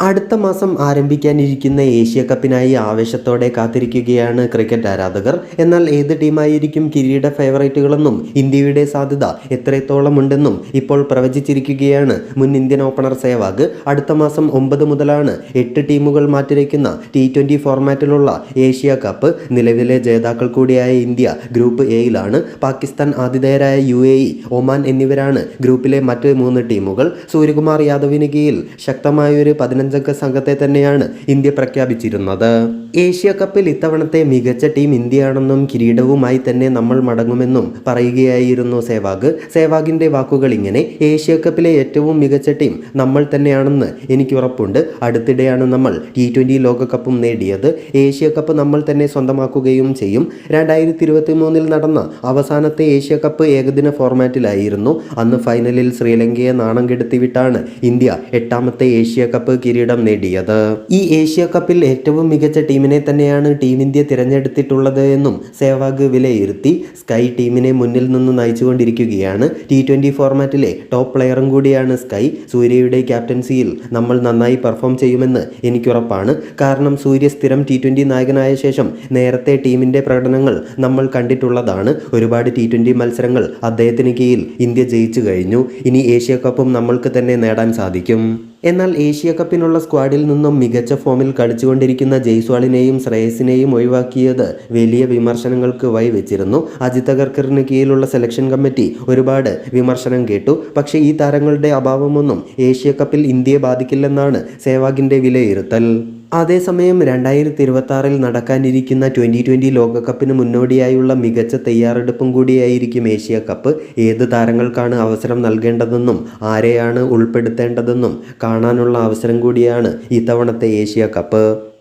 അടുത്ത മാസം ആരംഭിക്കാനിരിക്കുന്ന ഏഷ്യ കപ്പിനായി ആവേശത്തോടെ കാത്തിരിക്കുകയാണ് ക്രിക്കറ്റ് ആരാധകർ. എന്നാൽ ഏത് ടീമായിരിക്കും കിരീട ഫേവറേറ്റുകളെന്നും ഇന്ത്യയുടെ സാധ്യത എത്രത്തോളം ഉണ്ടെന്നും ഇപ്പോൾ പ്രവചിച്ചിരിക്കുകയാണ് മുൻ ഇന്ത്യൻ ഓപ്പണർ സേവാഗ്. അടുത്ത മാസം ഒമ്പത് മുതലാണ് എട്ട് ടീമുകൾ മാറ്റിവയ്ക്കുന്ന ടി ട്വന്റി ഫോർമാറ്റിലുള്ള ഏഷ്യ കപ്പ് നിലവിലെ ജേതാക്കൾ കൂടിയായ ഇന്ത്യ ഗ്രൂപ്പ് എയിലാണ്. പാകിസ്ഥാൻ ആതിഥേയരായ യു എ ഇ ഒമാൻ എന്നിവരാണ് ഗ്രൂപ്പിലെ മറ്റ് മൂന്ന് ടീമുകൾ. സൂര്യകുമാർ യാദവിന് കീഴിൽ ശക്തമായൊരു പതിനഞ്ചംഗ സംഘത്തെ തന്നെയാണ് ഇന്ത്യ പ്രഖ്യാപിച്ചിരുന്നത്. ഏഷ്യ കപ്പിൽ ഇത്തവണത്തെ മികച്ച ടീം ഇന്ത്യയാണെന്നും കിരീടവുമായി തന്നെ നമ്മൾ മടങ്ങുമെന്നും പറയുകയായിരുന്നു സേവാഗ്. സേവാഗിന്റെ വാക്കുകൾ ഇങ്ങനെ ഏഷ്യ കപ്പിലെ ഏറ്റവും മികച്ച ടീം നമ്മൾ തന്നെയാണെന്ന് എനിക്ക് ഉറപ്പുണ്ട്. അടുത്തിടെയാണ് നമ്മൾ ടി ട്വന്റി ലോകകപ്പും നേടിയത്. ഏഷ്യ കപ്പ് നമ്മൾ തന്നെ സ്വന്തമാക്കുകയും ചെയ്യും. രണ്ടായിരത്തി ഇരുപത്തി മൂന്നിൽ നടന്ന അവസാനത്തെ ഏഷ്യ കപ്പ് ഏകദിന ഫോർമാറ്റിലായിരുന്നു. അന്ന് ഫൈനലിൽ ശ്രീലങ്കയെ നാണം കെടുത്തിവിട്ടാണ് ഇന്ത്യ എട്ടാമത്തെ ഏഷ്യ കപ്പ് നേടിയത് ഈ ഏഷ്യ കപ്പിൽ ഏറ്റവും മികച്ച ടീമിനെ തന്നെയാണ് ടീം ഇന്ത്യ തിരഞ്ഞെടുത്തിട്ടുള്ളത് എന്നും സേവാഗ് വിലയിരുത്തി സ്കൈ ടീമിനെ മുന്നിൽ നിന്ന് നയിച്ചുകൊണ്ടിരിക്കുകയാണ്. ടി ട്വന്റി ഫോർമാറ്റിലെ ടോപ്പ് പ്ലെയറും കൂടിയാണ് സ്കൈ. സൂര്യയുടെ ക്യാപ്റ്റൻസിയിൽ നമ്മൾ നന്നായി പെർഫോം ചെയ്യുമെന്ന് എനിക്കുറപ്പാണ്. കാരണം സൂര്യ സ്ഥിരം ടി ട്വന്റി നായകനായ ശേഷം നേരത്തെ ടീമിന്റെ പ്രകടനങ്ങൾ നമ്മൾ കണ്ടിട്ടുള്ളതാണ്. ഒരുപാട് ടി ട്വന്റി മത്സരങ്ങൾ അദ്ദേഹത്തിന് കീഴിൽ ഇന്ത്യ ജയിച്ചു കഴിഞ്ഞു. ഇനി ഏഷ്യ കപ്പും നമ്മൾക്ക് തന്നെ നേടാൻ സാധിക്കും. എന്നാൽ ഏഷ്യ കപ്പിനുള്ള സ്ക്വാഡിൽ നിന്നും മികച്ച ഫോമിൽ കളിച്ചുകൊണ്ടിരിക്കുന്ന ജയ്സ്വാളിനെയും ശ്രേയസിനെയും ഒഴിവാക്കിയത് വലിയ വിമർശനങ്ങൾക്ക് വഴിവെച്ചിരുന്നു അജിത് അഗർക്കറിന് കീഴിലുള്ള സെലക്ഷൻ കമ്മിറ്റി ഒരുപാട് വിമർശനം കേട്ടു. പക്ഷേ ഈ താരങ്ങളുടെ അഭാവമൊന്നും ഏഷ്യ കപ്പിൽ ഇന്ത്യയെ ബാധിക്കില്ലെന്നാണ് സേവാഗിന്റെ വിലയിരുത്തൽ. അതേസമയം രണ്ടായിരത്തി ഇരുപത്തി നടക്കാനിരിക്കുന്ന ട്വന്റി ട്വന്റി ലോകകപ്പിന് മുന്നോടിയായുള്ള മികച്ച തയ്യാറെടുപ്പും കൂടിയായിരിക്കും ഏഷ്യ കപ്പ്. ഏത് താരങ്ങൾക്കാണ് അവസരം നൽകേണ്ടതെന്നും ആരെയാണ് ഉൾപ്പെടുത്തേണ്ടതെന്നും കാണാനുള്ള അവസരം കൂടിയാണ് ഇത്തവണത്തെ ഏഷ്യ കപ്പ്.